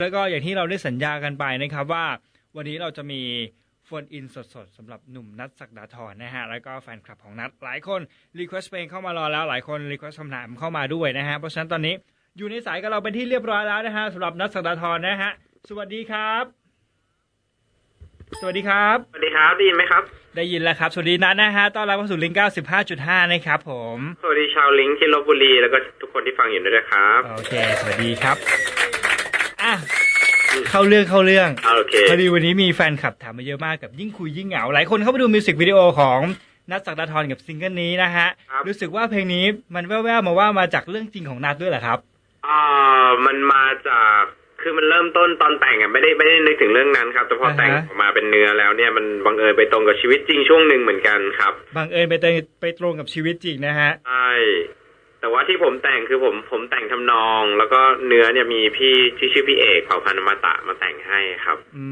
แล้วก็อย่างที่เราได้สัญญากันไปนะครับว่าวันนี้เราจะมีโฟนอินสดๆสำหรับหนุ่มนัทศักดาธรนะฮะ แล้วก็แฟนคลับของนัทหลายคนรีเควสเพลงเข้ามารอแล้วหลายคนรีเควสคำถามเข้ามาด้วยนะฮะ เพราะฉะนั้นตอนนี้อยู่ในสายกับเราเป็นที่เรียบร้อยแล้วนะฮะสำหรับนัทศักดาธรนะฮะ สวัสดีครับ สวัสดีครับ สวัสดีครับได้ยินไหมครับ ได้ยินแล้วครับ สวัสดีนัทนะฮะต้อนรับเข้าสู่ลิง95.5นะครับผม สวัสดีชาวลิงก์ที่ลบบุรีแล้วก็ทุกคนที่ฟังอยู่ด้วยนะครับ โอเค สวัสดีครับ อะเข้าเรื่องเข้าเรื่องอ่าโอเคพอดีวันนี้มีแฟนคลับถามมาเยอะมากกับยิ่งคุยยิ่งเหงา หลายคนเข้าไปดูมิวสิกวิดีโอของนัทศักดาธรกับซิงเกิลนี้นะฮะครับรู้สึกว่าเพลงนี้มันแว่วๆมาว่ามาจากเรื่องจริงของนัทด้วยเหรอครับอ่ามันมาจากคือมันเริ่มต้นตอนแต่งอะไม่ได้ไม่ได้นึกถึงเรื่องนั้นครับ แต่พออ่าฮะแต่งออกมาเป็นเนื้อแล้วเนี่ยมันบังเอิญไปตรงกับชีวิตจริงช่วงหนึ่งเหมือนกันครับบังเอิญไปเตไปตรงกับชีวิตจริงนะฮะใช่ แต่ว่าที่ผมแต่งคือผมผมแต่งทำนอง แล้วก็เนื้อเนี่ยมีพี่ที่ชื่อพี่เอกเผ่าพันธุ์อมตะมาแต่งให้ครับ อื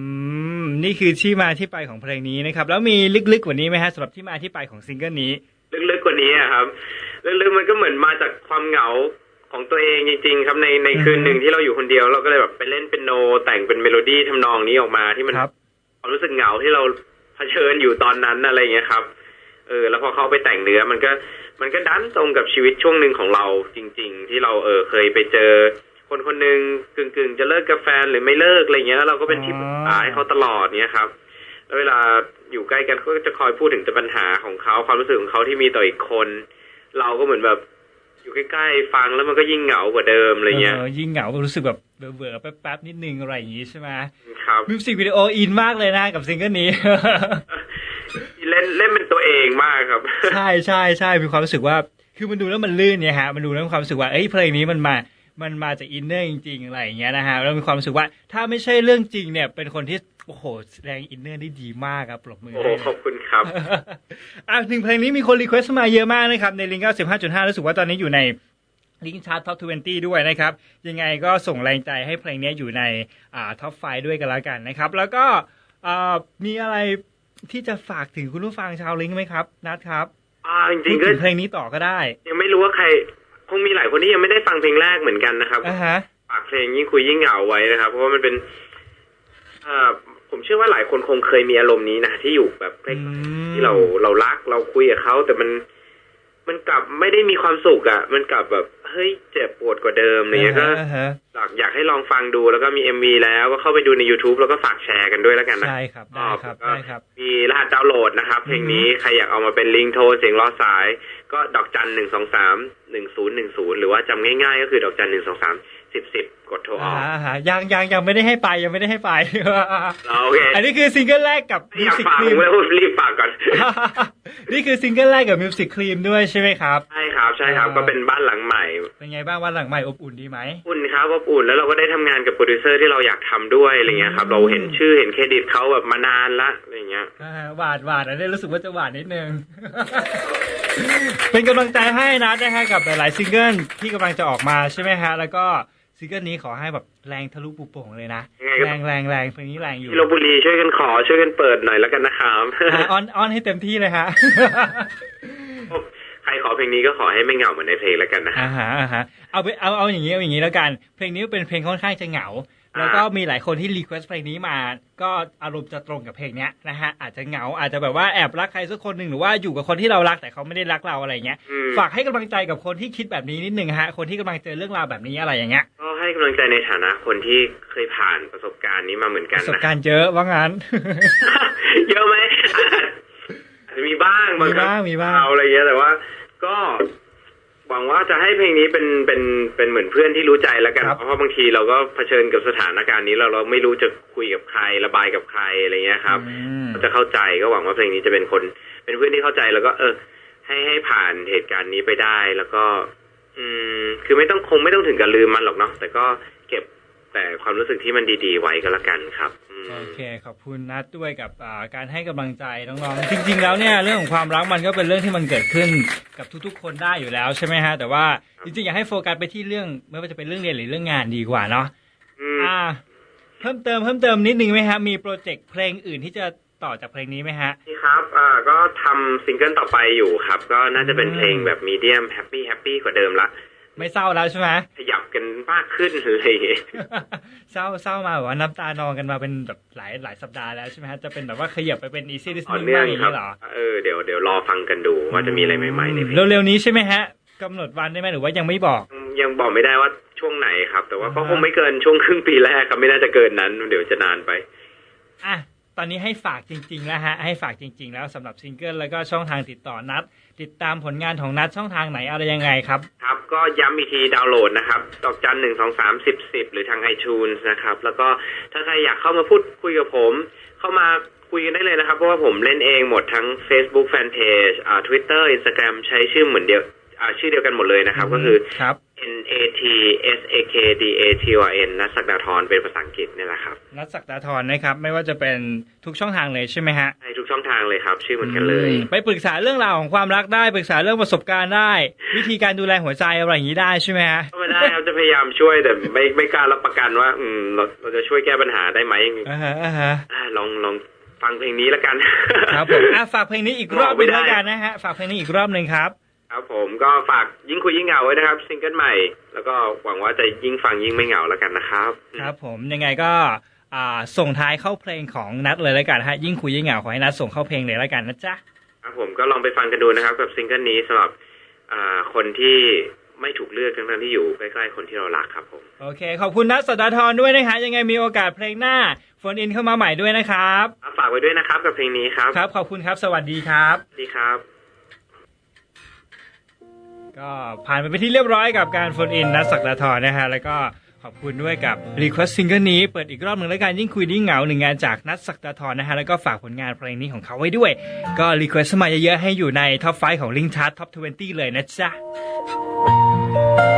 มนี่คือที่มาที่ไปของเพลงนี้นะครับ แล้วมีลึกๆกว่านี้ไหมฮะสำหรับที่มาที่ไปของซิงเกิลนี้ ลึกๆกว่านี้อะครับลึกๆมันก็เหมือนมาจากความเหงาของตัวเองจริง ๆ ครับในในอือฮึคืนหนึ่งที่เราอยู่คนเดียวเราก็เลยแบบไปเล่นเป็นโน แต่งเป็นเมโลดี้ทำนองนี้ออกมาที่มันครับความรู้สึกเหงาที่เราเผชิญอยู่ตอนนั้นอะไรอย่างเงี้ยครับเออแล้วพอเขาไปแต่งเนื้อมันก็ มันก็ดันตรงกับชีวิตช่วงหนึ่งของเราจริง ๆ ที่เราเออเคยไปเจอ คนคนหนึ่งกึ่งกึ่งๆ จะเลิกกับแฟนหรือไม่เลิกอะไรเงี้ยแล้วเราก็เป็นที่ปรึกษาให้เขาตลอดเนี้ยครับแล้วเวลาอยู่ใกล้กันเขาก็จะคอยพูดถึงแต่ปัญหาของเขาความรู้สึกของเขาที่มีต่ออีกคน เราก็เหมือนแบบอยู่ใกล้ๆฟังแล้วมันก็ยิ่งเหงากว่าเดิมอะไรเงี้ยเออยิ่งเหงาก็รู้สึกแบบเบื่อๆแป๊บๆนิดนึงอะไรอย่างงี้ใช่ไหมครับมิวสิกวิดีโออินมากเลยนะกับซิงเกิลนี้ เล่นเล่นเป็นตัวเองมากครับ ใช่ใช่ใช่มีความรู้สึกว่า คือมันดูแล้วมันลื่นเนี่ยฮะมันดูแล้วมีความรู้สึกว่าเอ้ยเพลงนี้มันมามันมาจากอินเนอร์จริงๆอะไรอย่างเงี้ยนะฮะแล้วมีความรู้สึกว่าถ้าไม่ใช่เรื่องจริงเนี่ย เป็นคนที่โอ้โหแสดงอินเนอร์ได้ดีมากครับปรบมือโอ้ให้ขอบคุณครับอะถึงเพลงนี้มีคนรีเควสต์มาเยอะมากนะครับ ในลิงก์95.5รู้สึกว่าตอนนี้อยู่ในลิงก์ชาร์ตท็อป20ด้วยนะครับ ยังไงก็ส่งแรงใจให้เพลงนี้อยู่ในอ่าท็อปไฟด้วยกันแล้วกันนะครับ แล้วก็อ่ามีอะไร ที่จะฝากถึงคุณผู้ฟังชาวลิงก์ไหมครับนัดครับอ่าจพูริดงๆก็ถึงเพลงนี้ต่อก็ได้ ยังไม่รู้ว่าใคร คงมีหลายคนที่ยังไม่ได้ฟังเพลงแรกเหมือนกันนะครับอ่าฮะ ฝากเพลงยิ่งคุยยิ่งเหงาไว้นะครับ เพราะว่ามันเป็นเอ่อผมเชื่อว่าหลายคนคงเคยมีอารมณ์นี้นะที่อยู่แบบใกล้อืมที่เราเรารักเราคุยกับเขาแต่มัน มันกลับไม่ได้มีความสุขอะ่ะ มันกลับแบบเฮ้ยเจ็บปวดกว่าเดิมอะไรเงี้ยก็อ่าฮะอยากอยากให้ลองฟังดูแล้วก็มีเอ็มวีแล้วก็เข้าไปดูใน YouTube แล้วก็ฝากแชร์กันด้วยแล้วกันนะใช่ครับได้ครับก็ได้ครับ มีรหัสดาวน์โหลดนะครับ เพลงนี้ใครอยากเอามาเป็นลิงโทนเสียงล้อสาย ก็ดอกจันหนึ่งสองสามหนึ่งศูนย์หนึ่งศูนย์หรือว่าจำง่ายๆ ก็คือดอกจันหนึ่งสองสามสิบสิบกดโทรออกอ่าฮะยังยังยังไม่ได้ให้ไปยังไม่ได้ให้ไปโอเคอันนี้คือซิงเกิลแรกกับอมิวยากสิกฝากคผรีมมเลยรีบฝากก่อน นี่คือซิงเกิลแรกกับมิวสิกครีมด้วยใช่ไหมครับ ใช่ครับใช่ครับก็เป็นบ้านหลังใหม่ เป็นไงบ้างวันหลังใหม่อบอุ่นดีไหมอุ่นครับอบอุ่นแล้วเราก็ได้ทำงานกับโปรดิวเซอร์ที่เราอยากทำด้วยอะไรเงี้ยครับเราเห็นชื่อเห็นเครดิตเขาแบบมานานละอะไรเงี้ยอ่าหวานหวานอันนี้รู้สึกว่าจะหวานนิดนึงเป็นกำลังใจให้นะนะฮะกับหลายๆซิงเกิลที่กำลังจะออกมาใช่ไหมฮะแล้วก็ ซิงเกิลนี้ขอให้แบบแรงทะลุปุโป่งเลยนะยังไงก็แรงแรงแรงเพลงนี้แรงอยู่ที่ลบบุรีช่วยกันขอช่วยกันเปิดหน่อยแล้วกันนะครับอะออนออนให้เต็มที่เลยฮะใครขอเพลงนี้ก็ขอให้ไม่เหงาเหมือนในเพลงแล้วกันนะอ่าฮะอ่าฮะเอาไปเอาเอาอย่างนี้เอาอย่างนี้แล้วกัน เพลงนี้เป็นเพลงค่อนข้างจะเหงา แล้วก็มีหลายคนที่รีเควสเพลงนี้มา ก็อารมณ์จะตรงกับเพลงเนี้ยนะฮะอาจจะเหงาอาจจะแบบว่าแอบรักใครสักคนหนึ่งหรือว่าอยู่กับคนที่เรารักแต่เขาไม่ได้รักเราอะไรเงี้ยอืมฝากให้กำลังใจกับคนที่คิดแบบนี้นิดนึงฮะคนที่กำลังเจอเรื่องราวแบบนี้อะไรอย่างเงี้ย ก็ให้กำลังใจในฐานะคนที่เคยผ่านประสบการณ์นี้มาเหมือนปกันระสบนะการณ์เยอะว่างั้น เยอะไหมอาจอาจจะมีบ้างมีครั้บ้างมีบ้างเอาอะไรเงี้ยแต่ว่า ก็หวังว่าจะให้เพลงนี้เป็นเป็นเป็นเหมือนเพื่อนที่รู้ใจแล้วกันครับเพราะว่าบางทีเราก็เผชิญกับสถานการณ์นี้เราเราไม่รู้จะคุยกับใครระบายกับใครอะไรเงี้ยครับอืมจะเข้าใจก็หวังว่าเพลงนี้จะเป็นคน เป็นเพื่อนที่เข้าใจแล้วก็ เออ ให้ให้ผ่านเหตุการณ์นี้ไปได้แล้วก็ อืม คือไม่ต้องคงไม่ต้องถึงกับลืมมันหรอกเนาะแต่ก็เก็บแต่ความรู้สึกที่มันดีๆ ไว้ก็แล้วกันครับโอเค ขอบคุณนัดด้วยกับการให้กำลังใจน้องๆจริง ๆ แล้วเนี่ยเรื่องของความรักมันก็เป็นเรื่องที่มันเกิดขึ้นกับทุกๆ คนได้อยู่แล้วใช่ไหมฮะแต่ว่าจริงๆอยากให้โฟกัสไปที่เรื่องไม่ว่าจะเป็นเรื่องเรียนหรือเรื่องงานดีกว่าเนาะอ่า เพิ่มเติมเพิ่มเติมนิดนึงไหมฮะมีโปรเจกต์เพลงอื่นที่จะ ต่อจากเพลงนี้ไหมฮะนี่ครับอ่าก็ทำซิงเกิลต่อไปอยู่ครับ ก็น่าจะเป็นอืมเพลงแบบมีเดียมแฮปปี้แฮปปี้กว่าเดิมละไม่เศร้าแล้วใช่ไหมขยับกันมากขึ้นอะไรอย่างเงี้ยเศร้าเศร้ามาแบบว่าน้ำตานองกันมาเป็นแบบหลายหลายสัปดาห์แล้วใช่ไหมฮะจะเป็นแบบว่าขยับไปเป็น easy ต่อ listening เนื่อบ้างงอย่างครับนี้เหรอเออเดี๋ยวเดี๋ยวรอฟังกันดูว่าจะมีอะไรใหม่ๆในเพลงเร็วๆนี้ใช่ไหมฮะกำหนดวันได้ไหมหรือว่ายังไม่บอก ยังบอกไม่ได้ว่าช่วงไหนครับ แต่ว่าก็อ่าฮะคงไม่เกินช่วงครึ่งปีแรกครับไม่น่าจะเกินนั้น เดี๋ยวจะนานไปอะ ตอนนี้ให้ฝากจริงๆแล้วฮะให้ฝากจริง ๆ แล้วสำหรับซิงเกิลแล้วก็ช่องทางติดต่อนัด ติดตามผลงานของนัดช่องทางไหนอะไรยังไงครับ ครับก็ย้ำอีกทีดาวน์โหลดนะครับดอกจันหนึ่งสองสามสิบสิบหรือทาง iTunes นะครับ แล้วก็ถ้าใครอยากเข้ามาพูดคุยกับผม เข้ามาคุยกันได้เลยนะครับ เพราะว่าผมเล่นเองหมดทั้ง Facebook Fanpage อ่า Twitter Instagram ใช้ชื่อเหมือนเดียวอ่าชื่อเดียวกันหมดเลยนะครับ ก็คือครับ N A T S A K D A T O N นัทศักดาธรเป็นภาษาอังกฤษนี่แหละครับนัดศักดาธรนะครับ ไม่ว่าจะเป็นทุกช่องทางเลยใช่ไหมฮะให้ทุกช่องทางเลยครับ ชื่อเหมือนกันเลยอืมไปปรึกษาเรื่องราวของความรักได้ปรึกษาเรื่องประสบการณ์ได้ วิธีการดูแลหัวใจอะไรอย่างนี้ได้ใช่ไหมฮะก็ไม่ได้ครับจะพยายามช่วยแต่ไม่ไม่กล้ารับประกันว่า อืมเราเราจะช่วยแก้ปัญหาได้ไหมอ่าฮะอ่าฮะอ่าลองลองฟังเพลงนี้แล้วกัน ครับผมอะฝากเพลงนี้อีกรอบหนึงบอกไม่ได้แล้วกันนะฮะ ฝากเพลงนี้อีกรอบหนึ่งครับ ครับผมก็ฝากยิ่งคุยยิ่งเหงาไว้นะครับซิงเกิลใหม่ แล้วก็หวังว่าจะยิ่งฟังยิ่งไม่เหงาแล้วกันนะครับ ครับผมยังไงก็อ่าส่งท้ายเข้าเพลงของนัดเลยแล้วกันฮะยิ่งคุยยิ่งเหงาขอให้นัดส่งเข้าเพลงเลยแล้วกันนะจ๊ะครับผมก็ลองไปฟังกันดูนะครับกับซิงเกิลนี้สำหรับอ่าคนที่ไม่ถูกเลือกทั้งๆที่อยู่ใกล้ๆคนที่เรารักครับผมโอเค ขอบคุณนัทสัตดาธรด้วยนะฮะยังไงมีโอกาสเพลงหน้าโฟนอินเข้ามาใหม่ด้วยนะครับฝากไว้ด้วยนะครับกับเพลงนี้ครับครับ ขอบคุณครับ สวัสดีครับสวัสดีครับ ก็ผ่านไปเป็นที่เรียบร้อยกับการโฟนอินนัทสักดาธรนะฮะ แล้วก็ขอบคุณด้วยกับ Request Single นี้เปิดอีกรอบหนึ่งแล้วกันยิ่งคุยยิ่งเหงาหนึ่งงานจากนัทสักดาธรนะฮะ แล้วก็ฝากผลงานเพลงนี้ของเขาไว้ด้วย ก็ Request มาเยอะๆให้อยู่ในท็อปไฟของ Link Chart Top 20 เลยนะจ๊ะ